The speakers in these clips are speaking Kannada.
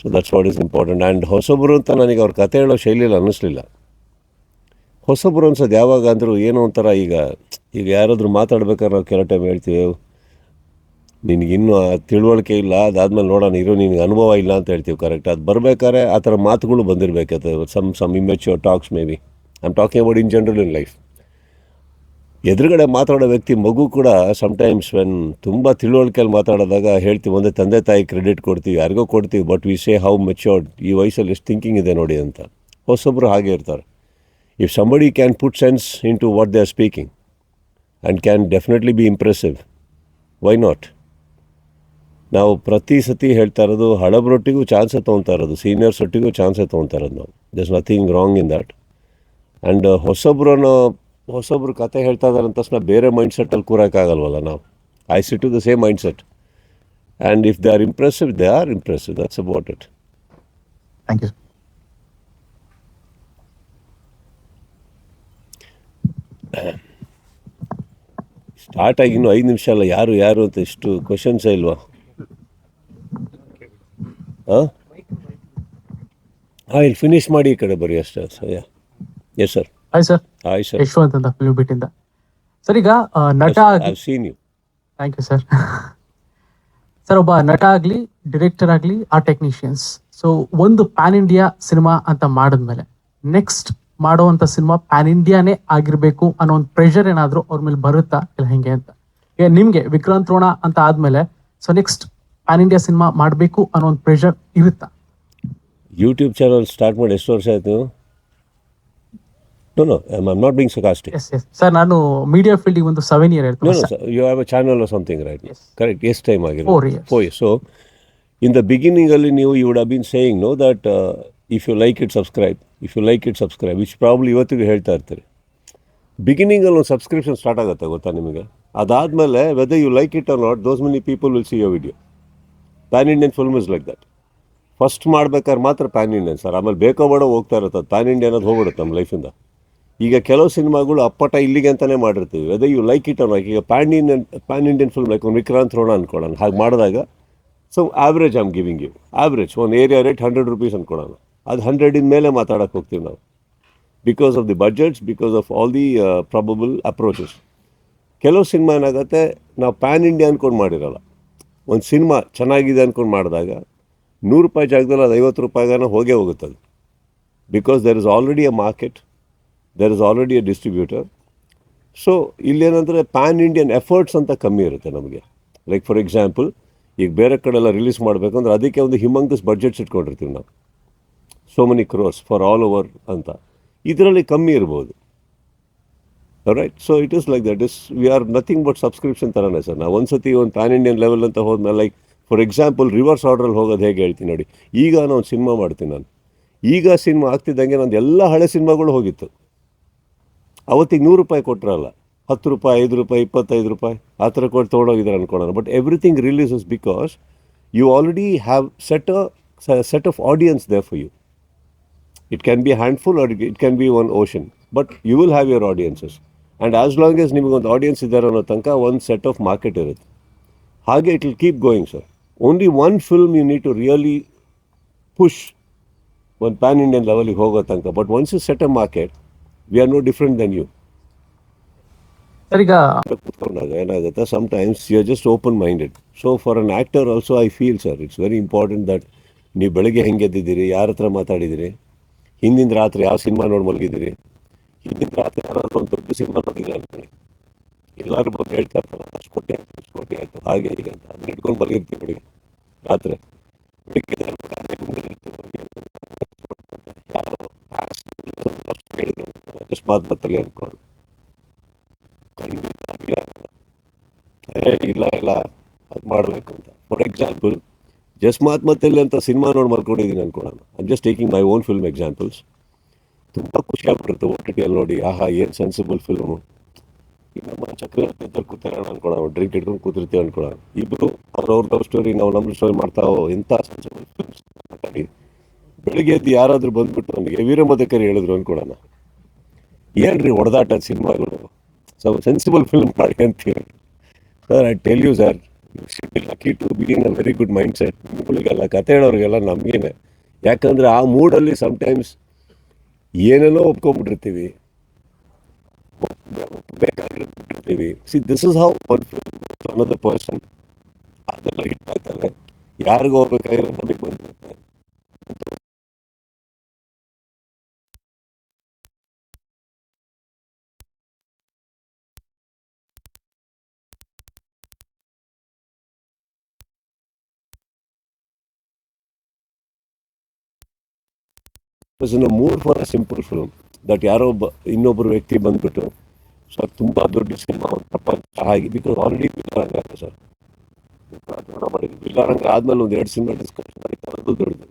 So that's what is important and ಹೊಸಬ್ರು ಅಂತ ನನಗೆ ಅವ್ರ ಕತೆ ಹೇಳೋ ಶೈಲಿಯಲ್ಲಿ ಅನ್ನಿಸ್ಲಿಲ್ಲ. ಹೊಸಬ್ರು ಅನ್ಸೋದು ಯಾವಾಗ ಅಂದರೂ ಏನೋ ಒಂಥರ ಈಗ ಈಗ ಯಾರಾದರೂ ಮಾತಾಡ್ಬೇಕಾದ್ರೆ ನಾವು ಕೆಲವು ಟೈಮ್ ಹೇಳ್ತೀವಿ ನಿನಗಿನ್ನೂ ತಿಳುವಳಿಕೆ ಇಲ್ಲ, ಅದಾದಮೇಲೆ ನೋಡೋಣ, ಇರೋ ನಿನಗೆ ಅನುಭವ ಇಲ್ಲ ಅಂತ ಹೇಳ್ತೀವಿ ಕರೆಕ್ಟ್ ಅದು ಬರಬೇಕಾದ್ರೆ ಆ ಥರ ಮಾತುಗಳು ಬಂದಿರಬೇಕದು some some immature talks maybe I am talking about in general in life ಎದುರುಗಡೆ ಮಾತಾಡೋ ವ್ಯಕ್ತಿ ಮಗು ಕೂಡ ಸಮ್ಟೈಮ್ಸ್ ವೆನ್ ತುಂಬ ತಿಳುವಳಿಕೆಯಲ್ಲಿ ಮಾತಾಡಿದಾಗ ಹೇಳ್ತೀವಿ, ಒಂದೇ ತಂದೆ ತಾಯಿ ಕ್ರೆಡಿಟ್ ಕೊಡ್ತೀವಿ, ಯಾರಿಗೋ ಕೊಡ್ತೀವಿ but we say how matured ಈ ವಯಸ್ಸಲ್ಲಿ ಎಷ್ಟು ಥಿಂಕಿಂಗ್ ಇದೆ ನೋಡಿ ಅಂತ. ಹೊಸೊಬ್ಬರು ಹಾಗೆ ಇರ್ತಾರೆ. If somebody can put sense into what they are speaking and can definitely be impressive why not ನಾವು ಪ್ರತಿ ಸತಿ ಹೇಳ್ತಾ ಇರೋದು ಹಳಬ್ರೊಟ್ಟಿಗೂ ಚಾನ್ಸೇ ತೊಗೊತಾ ಇರೋದು ಸೀನಿಯರ್ಸ್ ಒಟ್ಟಿಗೂ ಚಾನ್ಸೇ ತೊಗೊತಾ ಇರೋದು ನಾವು. There's nothing wrong in that and ಹೊಸೊಬ್ರನ್ನ ಹೊಸೊಬ್ರು ಕತೆ ಹೇಳ್ತಾ ಇದ್ದಾರೆ ಅಂತ ತಕ್ಷಣ ಬೇರೆ ಮೈಂಡ್ ಸೆಟ್ಟಲ್ಲಿ ಕೂರೋಕ್ಕಾಗಲ್ವಲ್ಲ ನಾವು? I sit to the same mindset and if they are impressive they are impressive that's about it thank you start ಆಗಿ ಇನ್ನೂ ಐದು ನಿಮಿಷ ಅಲ್ಲ. ಯಾರು ಯಾರು ಅಂತ ಇಷ್ಟು ಕ್ವಶನ್ಸೇ ಇಲ್ವಾ? ಹಾಂ? ಹಾಂ ಇಲ್ಲಿ ಫಿನಿಶ್ ಮಾಡಿ ಈ ಕಡೆ ಬರೀ ಅಷ್ಟೇ. Sir yes sir hi sir hi sir Yashwanth ಅಂತ ಫಿಲ್ಮ್ ಬಿಟ್ಟಿಂದ ಸರ್ ಈಗ ಆ, ನಟ I seen you thank you sir sir ಒಬ್ಬ ನಟ ಆಗಲಿ ಡಿರೆಕ್ಟರ್ ಆಗಲಿ ಆ ಟೆಕ್ನಿಷಿಯನ್ಸ್ ಸೊ ಒಂದು ಪ್ಯಾನ್ ಇಂಡಿಯಾ ಸಿನಿಮಾ ಅಂತ ಮಾಡಿದ್ಮೇಲೆ ನೆಕ್ಸ್ಟ್ ಮಾಡುವಂತ ಸಿನಿಮಾ ಪ್ಯಾನ್ ಇಂಡಿಯಾನೇ ಆಗಿರ್ಬೇಕು ಅನ್ನೋ ಒಂದು ಪ್ರೆಷರ್ ಏನಾದ್ರು ಅವ್ರ ಮೇಲೆ ಬರುತ್ತಾ ಇಲ್ಲ ಹೆಂಗೆ ಅಂತ? ಈಗ ನಿಮ್ಗೆ ವಿಕ್ರಾಂತ್ ರೋಣ ಅಂತ ಆದ್ಮೇಲೆ so next pan India cinema ಮಾಡಬೇಕು ಅನ್ನೋ ಒಂದು ಪ್ರೆಷರ್ ಇರುತ್ತಾ? ಯೂಟ್ಯೂಬ್ ಚಾನಲ್ ಸ್ಟಾರ್ಟ್ ಮಾಡಿ ಎಷ್ಟು ವರ್ಷ ಆಯ್ತು? No no being sarcastic. Yes yes sir ನಾನು ಮೀಡಿಯಾ ಫೀಲ್ಡಿಗೆ ಒಂದು ಸೆವೆನ್ ಇಯರ್ ನೋ ಇರ್ತದೆ no you have a channel something right Yes. Correct ಎಷ್ಟು ಟೈಮ್ ಆಗಿದೆ Four years. Four so in the ಬಿಗಿನಿಂಗಲ್ಲಿ ನೀವು you would been saying no that if you like it subscribe if you like it subscribe which probably ಇವತ್ತಿಗೂ ಹೇಳ್ತಾ ಇರ್ತೀರಿ. ಬಿಗಿನಿಂಗಲ್ಲಿ ಒಂದು ಸಬ್ಸ್ಕ್ರಿಪ್ಷನ್ ಸ್ಟಾರ್ಟ್ ಆಗುತ್ತೆ ಗೊತ್ತಾ ನಿಮಗೆ? ಅದಾದಮೇಲೆ whether you like it or not those many people will see your video pan Indian film is like that first ಮಾಡ್ಬೇಕಾದ್ರೆ ಮಾತ್ರ ಪ್ಯಾನ್ ಇಂಡಿಯನ್ ಸರ್ ಆಮೇಲೆ ಬೇಕೋ ಬೇಡ ಹೋಗ್ತಾ ಇರುತ್ತೆ. ಪ್ಯಾನ್ ಇಂಡಿಯನ್ ಅದು ಹೋಗ್ಬಿಡುತ್ತೆ ನಮ್ಮ ಲೈಫಿಂದ ಈಗ ಕೆಲವು ಸಿನಿಮಾಗಳು ಅಪ್ಪಟ ಇಲ್ಲಿಗೆ ಅಂತಲೇ ಮಾಡಿರ್ತೀವಿ. ಅದೇ ಯು ಲೈಕ್ ಇಟ್ ಅನ್ನೋ ಈಗ pan Indian pan Indian film like ಒಂದು ವಿಕ್ರಾಂತ್ ರೋಣ ಅನ್ಕೊಳ್ಳೋಣ. ಹಾಗೆ ಮಾಡಿದಾಗ so average am giving you average ಒಂದು ಏರಿಯಾ ರೇಟ್ ಹಂಡ್ರೆಡ್ ರುಪೀಸ್ ಅನ್ಕೊಳ್ಳೋಣ. ಅದು ಹಂಡ್ರೆಡಿನ ಮೇಲೆ ಮಾತಾಡೋಕ್ಕೆ ಹೋಗ್ತೀವಿ ನಾವು. Because of the budgets because of all the probable approaches ಕೆಲವು ಸಿನಿಮಾ ಏನಾಗುತ್ತೆ, ನಾವು ಪ್ಯಾನ್ ಇಂಡಿಯಾ ಅಂದ್ಕೊಂಡು ಮಾಡಿರಲ್ಲ. ಒಂದು ಸಿನಿಮಾ ಚೆನ್ನಾಗಿದೆ ಅಂದ್ಕೊಂಡು ಮಾಡಿದಾಗ, ನೂರು ರೂಪಾಯಿ ಜಾಗದಲ್ಲಿ ಅದು ಐವತ್ತು ರೂಪಾಯಿಗಾನ ಹೋಗೇ ಹೋಗುತ್ತೆ ಅದು. Because there is already a market there is already a distributor so ಇಲ್ಲೇನಂದರೆ pan Indian efforts ಅಂತ ಕಮ್ಮಿ ಇರುತ್ತೆ ನಮಗೆ. ಲೈಕ್ ಫಾರ್ ಎಕ್ಸಾಂಪಲ್ ಈಗ ಬೇರೆ ಕಡೆ ಎಲ್ಲ ರಿಲೀಸ್ ಮಾಡಬೇಕು ಅಂದ್ರೆ ಅದಕ್ಕೆ ಒಂದು ಹಿಮಂಗಸ್ ಬಡ್ಜೆಟ್ಸ್ ಇಟ್ಕೊಂಡಿರ್ತೀವಿ ನಾವು. So many crores for all over ಅಂತ. ಇದರಲ್ಲಿ ಕಮ್ಮಿ ಇರ್ಬೋದು. Right so it is like that is we are nothing but subscription ಥರನೇ ಸರ್. ನಾವು ಒಂದು ಸತಿ ಒಂದು ಪ್ಯಾನ್ ಇಂಡಿಯನ್ ಲೆವೆಲ್ ಅಂತ ಹೋದ್ಮೇಲೆ ಲೈಕ್ ಫಾರ್ ಎಕ್ಸಾಂಪಲ್ ರಿವರ್ಸ್ ಆರ್ಡ್ರಲ್ಲಿ ಹೋಗೋದು ಹೇಗೆ ಹೇಳ್ತೀನಿ ನೋಡಿ. ಈಗ ನಾನು ಒಂದು ಸಿನಿಮಾ ಮಾಡ್ತೀನಿ ನಾನು. ಈಗ ಸಿನಿಮಾ ಆಗ್ತಿದ್ದಂಗೆ ನಂದು ಎಲ್ಲ ಹಳೆ ಸಿನಿಮಾಗಳು ಹೋಗಿತ್ತು. ಅವತ್ತಿಗೆ ನೂರು ರೂಪಾಯಿ ಕೊಟ್ಟರಲ್ಲ ಹತ್ತು ರೂಪಾಯಿ, ಐದು ರೂಪಾಯಿ, ಇಪ್ಪತ್ತೈದು ರೂಪಾಯಿ. ಆ ಥರ ಕೊಟ್ಟು ತೊಗೊಂಡೋಗಿದ್ದಾರೆ ಅನ್ಕೊಳ್ಳೋಣ. But everything releases because you already have set a set of audience they for you it can be handful or it can be one ocean but you will have your audiences and as long as ನಿಮಗೊಂದು ಆಡಿಯನ್ಸ್ ಇದ್ದಾರೆ ಅನ್ನೋ ತನಕ ಒಂದು ಸೆಟ್ ಆಫ್ ಮಾರ್ಕೆಟ್ ಇರುತ್ತೆ. ಹಾಗೆ it will keep going sir only one film you need to really push ಒಂದು ಪ್ಯಾನ್ ಇಂಡಿಯನ್ ಲೆವೆಲಿಗೆ ಹೋಗೋ ತನಕ. But once is set a market we are no different then you ಕೂತ್ಕೊಂಡಾಗ ಏನಾಗುತ್ತೆ? Sometimes you are just open minded so for an actor also I feel sir it's very important that ನೀವು ಬೆಳಗ್ಗೆ ಹೆಂಗೆ ಎದ್ದಿದ್ದೀರಿ ಯಾರ ಹತ್ರ ಮಾತಾಡಿದ್ದೀರಿ ಹಿಂದಿನ ರಾತ್ರಿ ಯಾವ ಸಿನಿಮಾ ನೋಡಿ ಮಲಗಿದ್ದೀರಿ ಹಿಂದಿನ ರಾತ್ರಿ ಯಾರಾದರೂ ಒಂದು ದೊಡ್ಡ ಸಿನಿಮಾ ನೋಡಿದ್ರೆ ಅನ್ಕೊಳ್ಳಿ ಎಲ್ಲರೂ ಬಂದು ಹೇಳ್ತಾ ಇರ್ತಾರೆ ಅಷ್ಟು ಕೊಟ್ಟೆ ಆಯ್ತು ಇಷ್ಟು ಕೊಟ್ಟೆ ಆಯಿತು ಹಾಗೆ ಹೀಗೆ ಅಂತ. ಅದನ್ನ ಇಟ್ಕೊಂಡು ಮಲಗಿರ್ತೀವಿ ಬೆಳಿಗ್ಗೆ ರಾತ್ರಿ. ಬೆಳಿಗ್ಗೆ ಅಕಸ್ಮಾತ್ ಬತ್ತಲೆ ಅನ್ಕೊಂಡು ಇಲ್ಲ ಇಲ್ಲ, ಅದು ಮಾಡಬೇಕು ಅಂತ ಫಾರ್ ಎಕ್ಸಾಂಪಲ್ ಜಸ್ಟ್ ಮಾತ್ಮತ್ತಲ್ಲಿ ಅಂತ ಸಿನಿಮಾ ನೋಡಿ ಮಲ್ಕೊಂಡಿದ್ದೀನಿ ಅನ್ಕೊಳ್ಳೋಣ I'm just taking my own film examples ತುಂಬ ಖುಷಿ ಆಗ್ಬಿಡುತ್ತೆ ಓ ಟಿ ಟಿಯಲ್ಲಿ ನೋಡಿ. ಆಹಾ, ಏನು ಸೆನ್ಸಿಬಲ್ ಫಿಲ್ಮ್ ಈಗ ನಮ್ಮ ಚಕ್ರವರ್ತಿ ಅಂತ ಕೂತಿರೋಣ ಅನ್ಕೊಳ್ಳೋಣ ಡ್ರಿಂಕ್ ಇಟ್ಕೊಂಡು ಕೂತಿರ್ತೀವಿ ಅನ್ಕೊಳ್ಳೋಣ ಇಬ್ಬರು ಲವ್ ಸ್ಟೋರಿ ನಾವು ನಮ್ಮ ಸ್ಟೋರಿ ಮಾಡ್ತಾವೋ ಎಂಥ ಸೆನ್ಸಿಬಲ್ ಫಿಲ್ಮ್ಸ್ ಮಾತಾಡಿ ಬೆಳಿಗ್ಗೆ ಎದ್ದು ಯಾರಾದರೂ ಬಂದ್ಬಿಟ್ಟು ನನಗೆ ವೀರಮದಕರಿ ಹೇಳಿದ್ರು ಅನ್ಕೊಳ್ಳೋಣ ಏನ್ರಿ ಹೊಡೆದಾಟ ಸಿನಿಮಾಗಳು. ಸೊ ಸೆನ್ಸಿಬಲ್ ಫಿಲ್ಮ್ ಮಾಡಿ ಅಂತೀವಿ sir I tell you sir lucky to be in a very good mindset ನಿಮ್ಗಳಿಗೆಲ್ಲ ಕತೆ ಹೇಳೋರಿಗೆಲ್ಲ ನಮಗೇನೆ ಯಾಕಂದರೆ ಆ ಮೂಡಲ್ಲಿ ಸಮ್ಟೈಮ್ಸ್ ಏನೇನೋ ಒಪ್ಕೊಂಡ್ಬಿಟ್ಟಿರ್ತೀವಿ. ಬೇಕಾಗಿರ್ತೀವಿ ಸಿ ದಿಸ್ ಇಸ್ ಹೌ ಅನ್ನೋದ ಪರ್ಸನ್ ಅದೆಲ್ಲ ಹಿಟ್ ಆಗ್ತದೆ ಯಾರಿಗೂ ಹೋಗ್ಬೇಕಾಗಿರೋ ನಮಗೆ ಬಂದಿರುತ್ತೆ was in mood for a simple film that ಯಾರೋ ಒಬ್ಬ ಇನ್ನೊಬ್ಬರು ವ್ಯಕ್ತಿ ಬಂದ್ಬಿಟ್ಟು, ಸರ್, ತುಂಬ ದೊಡ್ಡ ಸಿನಿಮಾ ಒಂದು ಪ್ರಪಂಚ ಆಗಿ ಬಿಕಾಸ್ ಆಲ್ರೆಡಿ ಬಿಲ್ಲಾರಂಗ ಆಗಿದೆ ಸರ್. ಬಿಲ್ಲಾರಂಗ ಆದಮೇಲೆ ಒಂದು ಎರಡು ಸಿನಿಮಾ ಡಿಸ್ಕಷನ್ ಆಯಿತು ಅದು ದೊಡ್ಡದು.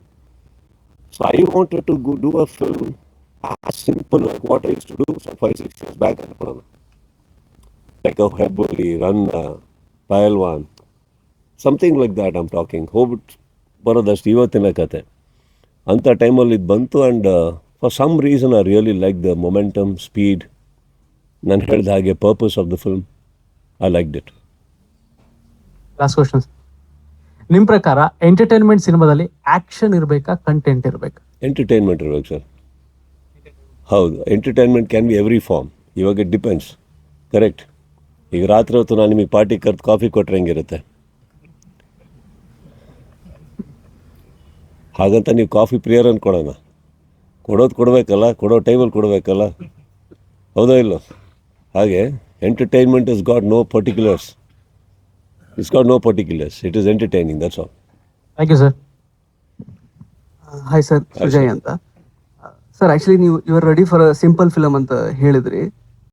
So I wanted to do a film simple what is to do five six years back ಅನ್ಕೊಳ್ಳೋದು like of Hebbuli Ranna Pailwan something like that I'm talking ಹೋಗ್ಬಿಟ್ಟು ಬರೋದಷ್ಟು, ಇವತ್ತಿನ ಕತೆ. ಅಂಥ ಟೈಮಲ್ಲಿ ಇದು ಬಂತು and for some reason I really like the momentum speed ನಾನು ಹೇಳಿದ ಹಾಗೆ purpose of the film I liked it last question ನಿಮ್ಮ ಪ್ರಕಾರ ಎಂಟರ್ಟೈನ್ಮೆಂಟ್ ಸಿನಿಮಾದಲ್ಲಿ ಆಕ್ಷನ್ ಇರಬೇಕಾ ಕಂಟೆಂಟ್ ಇರಬೇಕಾ? ಎಂಟರ್ಟೈನ್ಮೆಂಟ್ ಇರಬೇಕು ಸರ್ ಹೌದು entertainment can be every form ಇವಾಗ ಇಟ್ ಡಿಪೆಂಡ್ಸ್ ಕರೆಕ್ಟ್ ಈಗ ರಾತ್ರಿ ಹೊತ್ತು ನಾನು ನಿಮಗೆ ಪಾರ್ಟಿ ಕರೆದು ಕಾಫಿ ಕೊಟ್ಟರೆ ಹೆಂಗಿರುತ್ತೆ? ಹಾಗಂತ ನೀವು ಕಾಫಿ ಪ್ರಿಯರ್ ಕೊಡೋಣ. ಕೊಡೋದು ಕೊಡಬೇಕಲ್ಲ ಕೊಡೋ ಟೈಮಲ್ಲಿ ಕೊಡಬೇಕಲ್ಲ. ಹೌದೋ ಇಲ್ಲೋ? ಹಾಗೆ entertainment is got no particulars it's got no particulars it is entertaining that's all thank you sir hi sir Sujay ಅಂತ. ಸರ್ ಆಕ್ಚುಲಿ ನೀವು you are ready for a simple film ಅಂತ ಹೇಳಿದ್ರಿ.